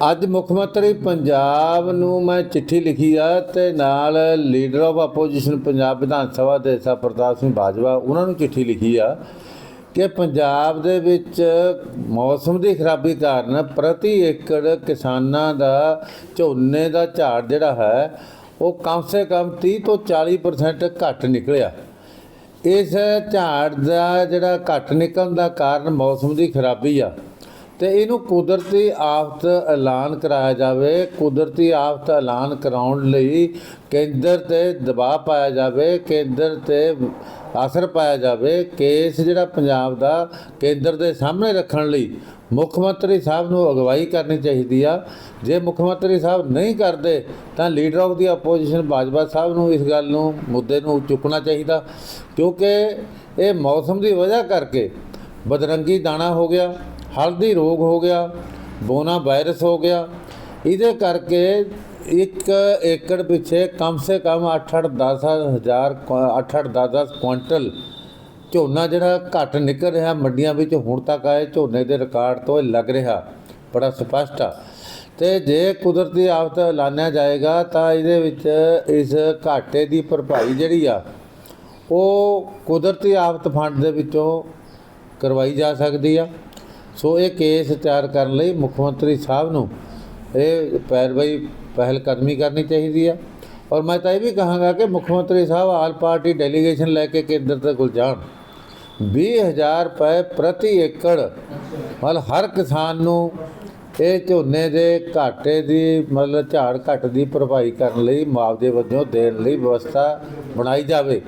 ਅੱਜ ਮੁੱਖ ਮੰਤਰੀ ਪੰਜਾਬ ਨੂੰ ਮੈਂ ਚਿੱਠੀ ਲਿਖੀ ਆ ਤੇ ਨਾਲ leader of opposition Punjab Vidhan Sabha ਦੇ ਸਾ ਪ੍ਰਤਾਪ ਸਿੰਘ ਬਾਜਵਾ, ਉਹਨਾਂ ਨੂੰ ਚਿੱਠੀ ਲਿਖੀ ਆ ਕਿ ਪੰਜਾਬ ਦੇ ਵਿੱਚ ਮੌਸਮ ਦੀ ਖਰਾਬੀ ਕਾਰਨ ਪ੍ਰਤੀ ਏਕੜ ਕਿਸਾਨਾਂ ਦਾ ਝੋਨੇ ਦਾ ਝਾੜ ਜਿਹੜਾ ਹੈ, ਉਹ ਕਮ ਸੇ ਕਮ 30 ਤੋਂ 40% ਘੱਟ ਨਿਕਲਿਆ। ਇਸ ਝਾੜ ਦਾ ਜਿਹੜਾ ਘੱਟ ਨਿਕਲਣ ਦਾ ਕਾਰਨ ਮੌਸਮ ਦੀ ਖਰਾਬੀ ਆ। ਤੇ ਇਹਨੂੰ ਕੁਦਰਤੀ ਆਫਤ ਐਲਾਨ ਕਰਾਇਆ ਜਾਵੇ। ਕੁਦਰਤੀ ਆਫਤ ਐਲਾਨ ਕਰਾਉਣ ਲਈ ਕੇਂਦਰ ਤੇ ਦਬਾਅ ਪਾਇਆ ਜਾਵੇ, ਕੇਂਦਰ ਤੇ ਅਸਰ ਪਾਇਆ ਜਾਵੇ। ਕੇਸ ਜਿਹੜਾ ਪੰਜਾਬ ਦਾ ਕੇਂਦਰ ਦੇ ਸਾਹਮਣੇ ਰੱਖਣ ਲਈ ਮੁੱਖ ਮੰਤਰੀ ਸਾਹਿਬ ਨੂੰ ਅਗਵਾਈ ਕਰਨੀ ਚਾਹੀਦੀ ਆ। ਜੇ ਮੁੱਖ ਮੰਤਰੀ ਸਾਹਿਬ ਨਹੀਂ ਕਰਦੇ, ਤਾਂ leader of the opposition Bajwa ਸਾਹਿਬ ਨੂੰ ਇਸ ਗੱਲ ਨੂੰ, ਮੁੱਦੇ ਨੂੰ ਚੁੱਕਣਾ ਚਾਹੀਦਾ। ਕਿਉਂਕਿ ਇਹ ਮੌਸਮ ਦੀ ਵਜ੍ਹਾ ਕਰਕੇ ਬਦਰੰਗੀ ਦਾਣਾ ਹੋ ਗਿਆ, ਹਲਦੀ ਰੋਗ ਹੋ ਗਿਆ, ਬੋਨਾ ਵਾਇਰਸ ਹੋ ਗਿਆ। ਇਹਦੇ ਕਰਕੇ ਇੱਕ ਏਕੜ ਪਿੱਛੇ ਕਮ ਸੇ ਕਮ 8-8 ਹਜ਼ਾਰ 8-8 10-10 ਕੁਇੰਟਲ ਝੋਨਾ ਜਿਹੜਾ ਘੱਟ ਨਿਕਲ ਰਿਹਾ, ਮੰਡੀਆਂ ਵਿੱਚ ਹੁਣ ਤੱਕ ਆਏ ਝੋਨੇ ਦੇ ਰਿਕਾਰਡ ਤੋਂ ਇਹ ਲੱਗ ਰਿਹਾ, ਬੜਾ ਸਪਸ਼ਟ ਆ। ਤੇ ਜੇ ਕੁਦਰਤੀ ਆਫਤ ਐਲਾਨਿਆ ਜਾਏਗਾ, ਤਾਂ ਇਹਦੇ ਵਿੱਚ ਇਸ ਘਾਟੇ ਦੀ ਭਰਪਾਈ ਜਿਹੜੀ ਆ, ਉਹ ਕੁਦਰਤੀ ਆਫਤ ਫੰਡ ਦੇ ਵਿੱਚੋਂ ਕਰਵਾਈ ਜਾ ਸਕਦੀ ਆ। ਸੋ ਇਹ ਕੇਸ ਤਿਆਰ ਕਰਨ ਲਈ ਮੁੱਖ ਮੰਤਰੀ ਸਾਹਿਬ ਨੂੰ ਇਹ ਪੈਰਵਾਈ ਪਹਿਲ ਕਦਮੀ ਕਰਨੀ ਚਾਹੀਦੀ ਆ। ਔਰ ਮੈਂ ਤਾਂ ਇਹ ਵੀ ਕਹਾਂਗਾ ਕਿ ਮੁੱਖ ਮੰਤਰੀ ਸਾਹਿਬ ਆਲ ਪਾਰਟੀ ਡੈਲੀਗੇਸ਼ਨ ਲੈ ਕੇ ਕੇਂਦਰ ਤੇ ਕੋਲ ਜਾਣ। 20000 ਰੁਪਏ ਪ੍ਰਤੀ ਏਕੜ ਮਤਲਬ ਹਰ ਕਿਸਾਨ ਨੂੰ ਇਹ ਝੋਨੇ ਦੇ ਘਾਟੇ ਦੀ ਮਤਲਬ ਝਾੜ ਘੱਟ ਦੀ ਭਰਪਾਈ ਕਰਨ ਲਈ ਮੁਆਵਜ਼ੇ ਵਜੋਂ ਦੇਣ ਲਈ ਵਿਵਸਥਾ ਬਣਾਈ ਜਾਵੇ।